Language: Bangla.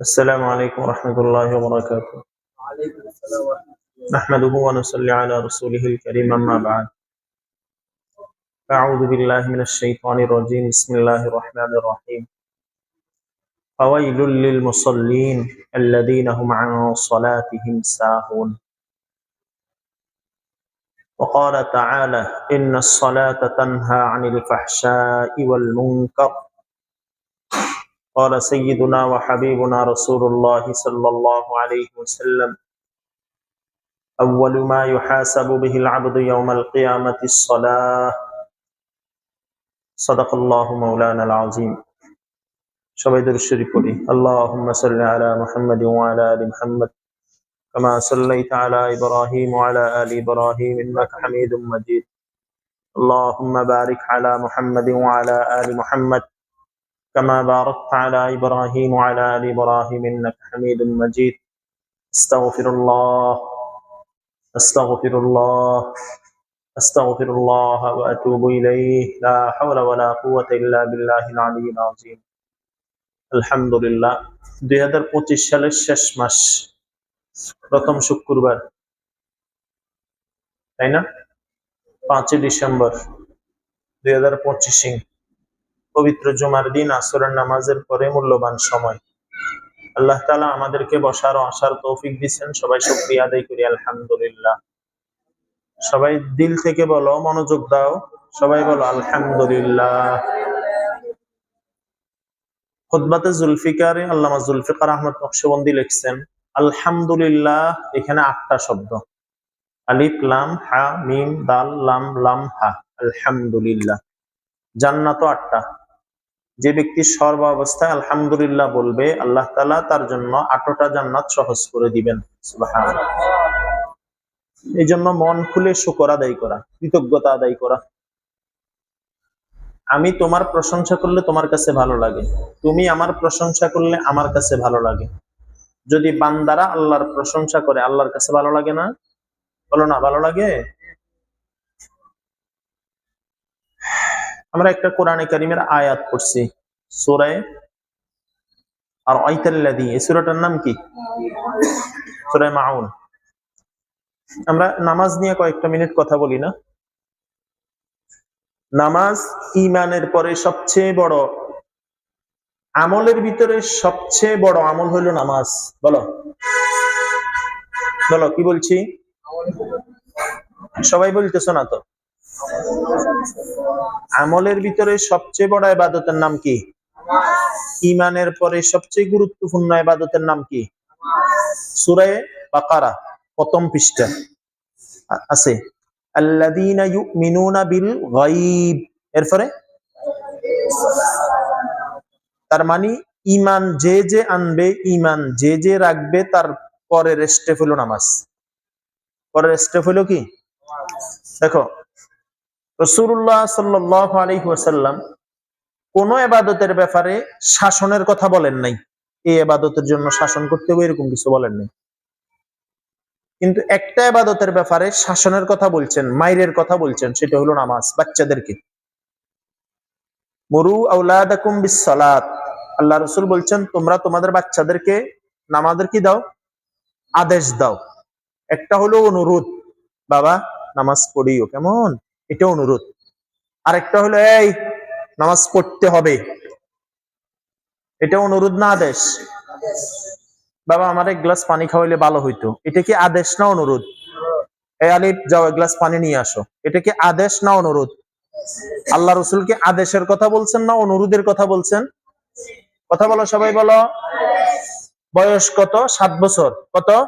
السلام عليكم ورحمة الله وبركاته. نحمده ونصلي على رسوله الكريم أما بعد. أعوذ بالله من الشيطان الرجيم. بسم الله الرحمن الرحيم. فويل للمصلين الذين هم عن صلاتهم ساهون. وقال تعالى إن الصلاة تنهى عن الفحشاء والمنكر. قال سيدنا وحبيبنا رسول الله صلى الله عليه وسلم أول ما يحاسب به العبد يوم القيامة الصلاة صدق الله مولانا العظيم সবাই দরুদ পড়ি اللهم صل على محمد وعلى ال محمد كما صليت على ابراهيم وعلى ال ابراهيم انك حميد مجيد اللهم بارك على محمد وعلى ال محمد كما باركت على ابراهيم وعلى ال ابراهيم انك حميد مجيد استغفر الله استغفر الله استغفر الله واتوب اليه لا حول ولا قوه الا بالله العلي العظيم আলহামদুলিল্লাহ দুই হাজার পঁচিশ সালের শেষ মাস প্রথম শুক্রবার তাই না পাঁচই ডিসেম্বর দুই হাজার পঁচিশে পবিত্র জুমার দিন, আসরের নামাজের পরে মূল্যবান সময়। আল্লাহ তালা আমাদেরকে বসার ও আসার তৌফিক দিচ্ছেন। সবাই শুক্রিয়া আদায় করি, আলহামদুলিল্লাহ। সবাই দিল থেকে বলো, মনোযোগ দাও। সবাই বলো, আলহামদুলিল্লাহ। খুতবাতে জুলফিকারে আল্লামা জুলফিকার আহমদ নকশবন্দি লিখছেন, আলহামদুলিল্লাহ, এখানে আটটা শব্দ। আলিফ, লাম, হা, মিম, দাল, লাম লাম, হা, আলহামদুলিল্লাহ। জান্নাত আটটা। যে ব্যক্তি সর্ব অবস্থায় আলহামদুলিল্লাহ বলবে, আল্লাহ তালা তার জন্য আটটা জান্নাত সহজ করে দিবেন। এই জন্য মন খুলে শুকর আদায় করা, কৃতজ্ঞতা আদায় করা। আমি তোমার প্রশংসা করলে তোমার কাছে ভালো লাগে, তুমি আমার প্রশংসা করলে আমার কাছে ভালো লাগে। যদি বান্দারা আল্লাহর প্রশংসা করে, আল্লাহর কাছে ভালো লাগে না? বলো না, ভালো লাগে? আমরা একটা কোরআনে কারিমের আয়াত পড়ছি। সুরায় আর ঐতাল্লাদি এই সুরাটার নাম কি? সুরায় মাউন। আমরা নামাজ নিয়ে কয়েকটা মিনিট কথা বলি না। নামাজ ইমানের পরে সবচেয়ে বড়, আমলের ভিতরে সবচেয়ে বড় আমল হইল নামাজ। বলো। বলো, কি বলছি? সবাই বলতেছো না তো? আমলের ভিতরে সবচেয়ে বড় ইবাদতের নাম কি? ইমানের পরে সবচেয়ে গুরুত্বপূর্ণ ইবাদতের নাম কি? সূরা বাকারা, প্রথম পৃষ্ঠা। আছে। গায়ব। এরপরে? তার মানে ইমান যে যে আনবে ইমান যে যে রাখবে, তার পরের স্টেপ হলো নামাজ। পরের স্টেপ হলো কি? দেখো রসুল্লাহ সাল্লাহ আলাইহি ওয়াসাল্লাম কোন এবাদতের ব্যাপারে শাসনের কথা বলেন নাই। এই এবাদতের জন্য শাসন করতে হবে এরকম কিছু বলেন নাই। কিন্তু একটা এবাদতের ব্যাপারে শাসনের কথা বলছেন, মাইরের কথা বলছেন, সেটা হলো নামাজ, বাচ্চাদেরকে। মরু আউলাদাকুম বিসসালাত। আল্লাহ রসুল বলছেন, তোমরা তোমাদের বাচ্চাদেরকে নামাজের কি দাও? আদেশ দাও। একটা হলো অনুরোধ, বাবা, নামাজ পড়িও কেমন? এটা অনুরোধ। আরেকটা হলো, এই, নামাজ পড়তে হবে। এটা অনুরোধ না, আদেশ? বাবা, আমার এক গ্লাস পানি খাওয়াইলে ভালো হইতো। এটা কি আদেশ না অনুরোধ? এই আলিফ, যাও, এক গ্লাস পানি নিয়ে আসো। এটা কি আদেশ না অনুরোধ? আল্লাহ রসুল কি আদেশের কথা বলছেন না অনুরোধের কথা বলছেন? কথা বলো সবাই বলো। বয়স কত? সাত বছর। কত?